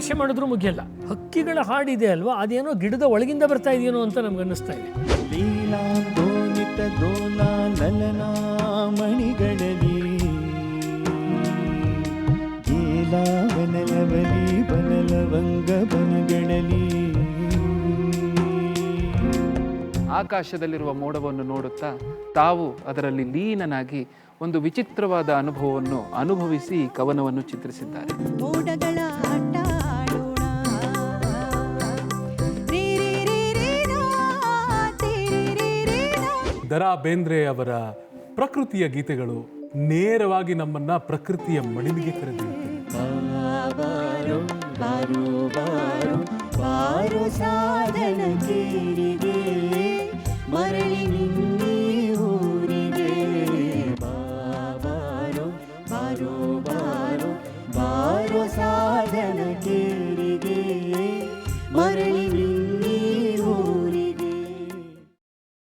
ವಿಮರ್ಶೆ ಮಾಡಿದ್ರೂ ಮುಗಿಯಲ್ಲ. ಹಕ್ಕಿಗಳ ಹಾಡಿದೆ ಅಲ್ವಾ? ಅದೇನೋ ಗಿಡದ ಒಳಗಿಂದ ಬರ್ತಾ ಇದೆಯೇನೋ ಅಂತ ನಮ್ಗೆ ಅನ್ನಿಸ್ತಾ ಇದೆ. ಲೀಲಾಂದೋಲಿತ ದೋಲಾ ಲಲನಾ ಮಣಿಗಳಲ್ಲಿ ಏಲಾವನಲವಲಿ ಬನಲವಂಗ ಬನಗಳಲ್ಲಿ ಆಕಾಶದಲ್ಲಿರುವ ಮೋಡವನ್ನು ನೋಡುತ್ತಾ ತಾವು ಅದರಲ್ಲಿ ಲೀನನಾಗಿ ಒಂದು ವಿಚಿತ್ರವಾದ ಅನುಭವವನ್ನು ಅನುಭವಿಸಿ ಕವನವನ್ನು ಚಿತ್ರಿಸಿದ್ದಾರೆ. ದರಾ ಬೇಂದ್ರೆ ಅವರ ಪ್ರಕೃತಿಯ ಗೀತೆಗಳು ನೇರವಾಗಿ ನಮ್ಮನ್ನ ಪ್ರಕೃತಿಯ ಮಡಿಲಿಗೆ ಕರೆದೊಯ್ಯುತ್ತವೆ. ಸಾಧನಕ್ಕೆ